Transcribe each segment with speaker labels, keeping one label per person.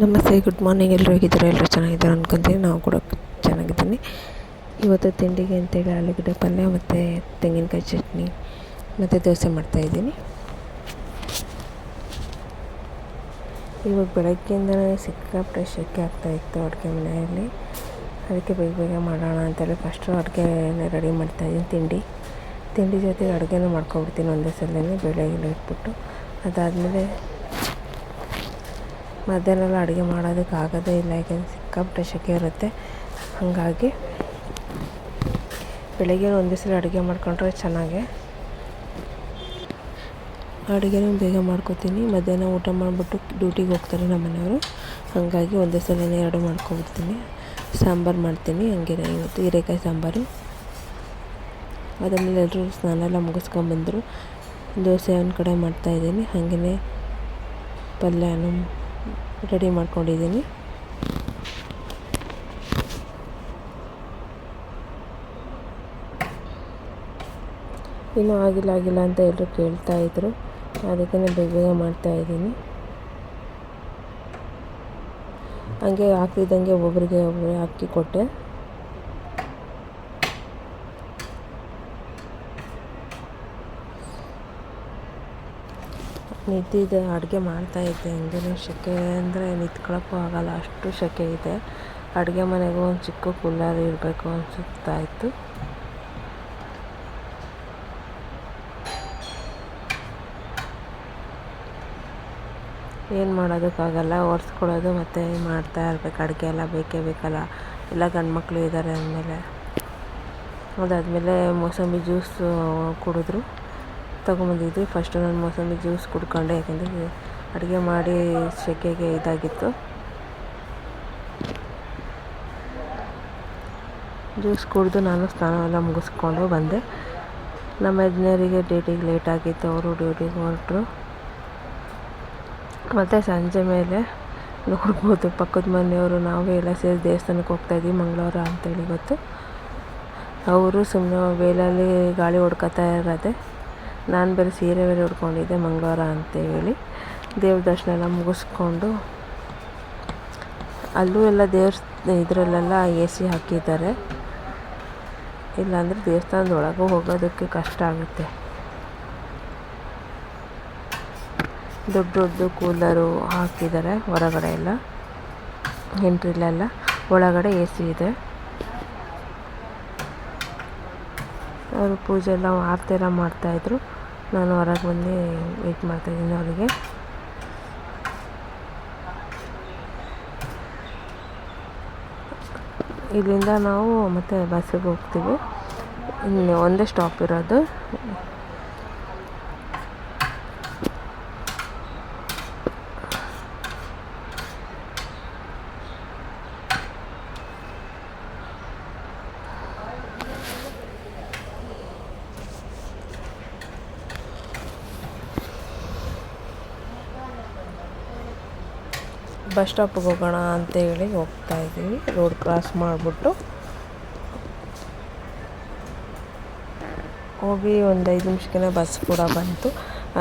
Speaker 1: ನಮಸ್ತೆ good morning ಎಲ್ಲರೂ ಹೇಗಿದ್ದಾರೆ? ಎಲ್ಲರೂ ಚೆನ್ನಾಗಿದ್ದಾರೆ ಅಂದ್ಕೊತೀನಿ ನಾವು ಕೂಡ ಚೆನ್ನಾಗಿದ್ದೀನಿ. ಇವತ್ತು ತಿಂಡಿಗೆ ಅಂತೇಳಿ ಆಲೂಗಡ್ಡೆ ಪಲ್ಯ ಮತ್ತು ತೆಂಗಿನಕಾಯಿ ಚಟ್ನಿ ಮತ್ತು ದೋಸೆ ಮಾಡ್ತಾಯಿದ್ದೀನಿ ಇವಾಗ ಬೆಳಗ್ಗೆಯಿಂದಲೇ ಸಿಕ್ಕಾಪಟ್ಟೆ ಶೆಕೆ ಆಗ್ತಾಯಿತ್ತು ಅಡುಗೆ ಮನೆಯಲ್ಲಿ. ಅದಕ್ಕೆ ಬೇಗ ಬೇಗ ಮಾಡೋಣ ಅಂತೇಳಿ ಫಸ್ಟು ಅಡುಗೆ ರೆಡಿ ಮಾಡ್ತಾಯಿದ್ದೀನಿ ತಿಂಡಿ. ತಿಂಡಿ ಜೊತೆಗೆ ಅಡುಗೆನೂ ಮಾಡ್ಕೊಬಿಡ್ತೀನಿ ಒಂದೇ ಸಲನೇ ಬೆಳಗ್ಗೆ ಇಟ್ಬಿಟ್ಟು. ಅದಾದಮೇಲೆ ಮಧ್ಯಾಹ್ನ ಅಡುಗೆ ಮಾಡೋದಕ್ಕೆ ಆಗೋದೇ ಇಲ್ಲ, ಯಾಕೆಂದರೆ ಸಿಕ್ಕಾಪಟ್ಟೆ ಸೆಕೆ ಇರುತ್ತೆ. ಹಾಗಾಗಿ ಬೆಳಗ್ಗೆ ಒಂದೇ ಸಲ ಅಡುಗೆ ಮಾಡ್ಕೊಂಡ್ರೆ ಚೆನ್ನಾಗೆ. ಅಡುಗೆನೂ ಬೇಗ ಮಾಡ್ಕೋತೀನಿ. ಮಧ್ಯಾಹ್ನ ಊಟ ಮಾಡಿಬಿಟ್ಟು ಡ್ಯೂಟಿಗೆ ಹೋಗ್ತಾರೆ ನಮ್ಮ ಮನೆಯವರು. ಹಾಗಾಗಿ ಒಂದೇ ಸಲನೇ ಎರಡು ಮಾಡ್ಕೊಬಿಡ್ತೀನಿ ಸಾಂಬಾರು ಮಾಡ್ತೀನಿ. ಹಂಗೆ ಇವತ್ತು ಹೀರೆಕಾಯಿ ಸಾಂಬಾರು. ಅದಾದಮೇಲೆ ಎಲ್ಲರೂ ಸ್ನಾನ ಎಲ್ಲ ಮುಗಿಸ್ಕೊಂಬಂದರು ದೋಸೆ ಒಂದು ಕಡೆ ಮಾಡ್ತಾಯಿದ್ದೀನಿ ಹಾಗೆಯೇ ಪಲ್ಯನೂ ರೆಡಿ ಮಾಡ್ಕೊಂಡಿದ್ದೀನಿ. ಇನ್ನೂ ಆಗಿಲ್ಲ ಆಗಿಲ್ಲ ಅಂತ ಎಲ್ಲರೂ ಕೇಳ್ತಾಯಿದ್ರು ಅದಕ್ಕೆ ಬೇಗ ಬೇಗ ಮಾಡ್ತಾಯಿದ್ದೀನಿ ಹಂಗೆ ಹಾಕಿದಂಗೆ ಒಬ್ಬರಿಗೆ ಒಬ್ಬರಿಗೆ ಹಾಕಿ ಕೊಟ್ಟೆ. ನಿಂತಿದ್ದೆ ಅಡುಗೆ ಮಾಡ್ತಾಯಿದ್ದೆ ಹಂಗೆ ಸೆಕೆ ಅಂದರೆ ನಿಂತ್ಕೊಳ್ಳೋಕ್ಕೂ ಆಗೋಲ್ಲ. ಅಷ್ಟು ಸೆಕೆ ಇದೆ. ಅಡುಗೆ ಮನೆಗೂ ಒಂದು ಚಿಕ್ಕ ಕೂಲರ್ ಇರಬೇಕು ಅನಿಸುತ್ತಾ ಇತ್ತು. ಏನು ಮಾಡೋದಕ್ಕಾಗಲ್ಲ. ಒರೆಸ್ಕೊಳ್ಳೋದು ಮತ್ತು ಮಾಡ್ತಾ ಇರ್ಬೇಕು. ಅಡುಗೆ ಎಲ್ಲ ಬೇಕೇ ಬೇಕಲ್ಲ. ಎಲ್ಲ ಗಂಡು ಮಕ್ಕಳು ಇದ್ದಾರೆ ಅಂದಮೇಲೆ. ಅದಾದಮೇಲೆ ಮೋಸಂಬಿ ಜ್ಯೂಸು ಕುಡಿದ್ರು. ತೊಗೊಂಬಂದಿದ್ವಿ. ಫಸ್ಟು ನಾನು ಮೋಸಂಬಿ ಜ್ಯೂಸ್ ಕುಡ್ಕೊಂಡೆ, ಯಾಕೆಂದರೆ ಅಡುಗೆ ಮಾಡಿ ಸೆಕೆಗೆ ಇದಾಗಿತ್ತು. ಜ್ಯೂಸ್ ಕುಡಿದು ನಾನು ಸ್ನಾನವೆಲ್ಲ ಮುಗಿಸ್ಕೊಂಡು ಬಂದೆ. ನಮ್ಮ ಯಜ್ಞರಿಗೆ ಡ್ಯೂಟಿಗೆ ಲೇಟ್ ಆಗಿತ್ತು, ಅವರು ಡ್ಯೂಟಿಗೆ ಹೊರಟರು. ಮತ್ತು ಸಂಜೆ ಮೇಲೆ ನೋಡ್ಬೋದು, ಪಕ್ಕದ ಮನೆಯವರು ನಾವೇ ಎಲ್ಲ ಸೇರಿ ದೇವಸ್ಥಾನಕ್ಕೆ ಹೋಗ್ತಾಯಿದ್ವಿ ಮಂಗಳವಾರ ಅಂತೇಳಿ ಗೊತ್ತು. ಅವರು ಸುಮ್ಮನೆ ವೇಲಲ್ಲಿ ಗಾಳಿ ಹೊಡ್ಕೊತಾ ಇರೋದೆ. ನಾನು ಬೇರೆ ಸೀರೆ ಬೇರೆ ಉಟ್ಕೊಂಡಿದ್ದೆ ಮಂಗಳವಾರ ಅಂತೇಳಿ. ದೇವ್ರ ದರ್ಶನ ಎಲ್ಲ ಮುಗಿಸ್ಕೊಂಡು ಅಲ್ಲೂ ಎಲ್ಲ ದೇವ್ರ ಇದರಲ್ಲೆಲ್ಲ ಎ ಸಿ ಹಾಕಿದ್ದಾರೆ. ಇಲ್ಲಾಂದರೆ ದೇವಸ್ಥಾನದ ಒಳಗೂ ಹೋಗೋದಕ್ಕೆ ಕಷ್ಟ ಆಗುತ್ತೆ. ದೊಡ್ಡ ದೊಡ್ಡ ಕೂಲರು ಹಾಕಿದ್ದಾರೆ ಹೊರಗಡೆ ಎಲ್ಲ. ಎಂಟ್ರಿಲೆಲ್ಲ ಒಳಗಡೆ ಎ ಸಿ ಇದೆ. ಅವರು ಪೂಜೆ ಎಲ್ಲ, ಆರತಿ ಎಲ್ಲ ಮಾಡ್ತಾಯಿದ್ರು ನಾನು ಹೊರಗೆ ಬಂದು ವೆಯ್ಟ್ ಮಾಡ್ತಾಯಿದ್ದೀನಿ ಅವರಿಗೆ ಇಲ್ಲಿಂದ ನಾವು ಮತ್ತೆ ಬಸ್ಸಿಗೆ ಹೋಗ್ತೀವಿ. ಒಂದೇ ಸ್ಟಾಪ್ ಇರೋದು. ಬಸ್ ಸ್ಟಾಪಿಗೆ ಹೋಗೋಣ ಅಂತ ಹೇಳಿ ಹೋಗ್ತಾ ಇದ್ದೀವಿ. ರೋಡ್ ಕ್ರಾಸ್ ಮಾಡಿಬಿಟ್ಟು ಹೋಗಿ ಒಂದು ಐದು ನಿಮಿಷಕ್ಕೆ ಬಸ್ ಕೂಡ ಬಂತು.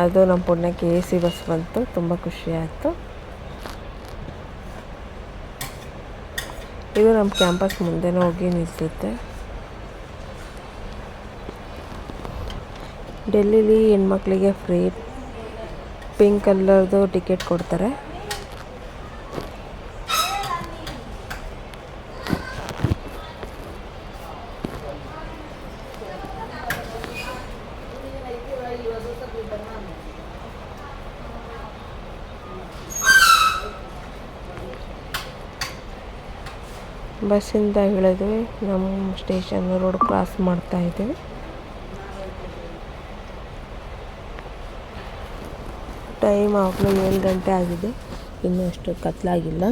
Speaker 1: ಅದು ನಮ್ಮ ಪುಣ್ಯಕ್ಕೆ ಎ ಸಿ ಬಸ್ ಬಂತು. ತುಂಬ ಖುಷಿ ಆಯಿತು. ಇದು ನಮ್ಮ ಕ್ಯಾಂಪಸ್ ಮುಂದೆನೇ ಹೋಗಿ ನಿಲ್ಸುತ್ತೆ. ಡೆಲ್ಲಿಲಿ ಹೆಣ್ಮಕ್ಳಿಗೆ ಫ್ರೀ, ಪಿಂಕ್ ಕಲ್ಲರ್ದು ಟಿಕೆಟ್ ಕೊಡ್ತಾರೆ. ಬಸ್ಸಿಂದ ಇಳಿದ್ವಿ ನಮ್ಮ ಸ್ಟೇಷನ್ ರೋಡ್ ಕ್ರಾಸ್ ಮಾಡ್ತಾ ಇದ್ದೀವಿ. ಟೈಮ್ ಆಗಲೂ ಏಳು ಗಂಟೆ ಆಗಿದೆ. ಇನ್ನೂ ಅಷ್ಟು ಕತ್ಲಾಗಿಲ್ಲ.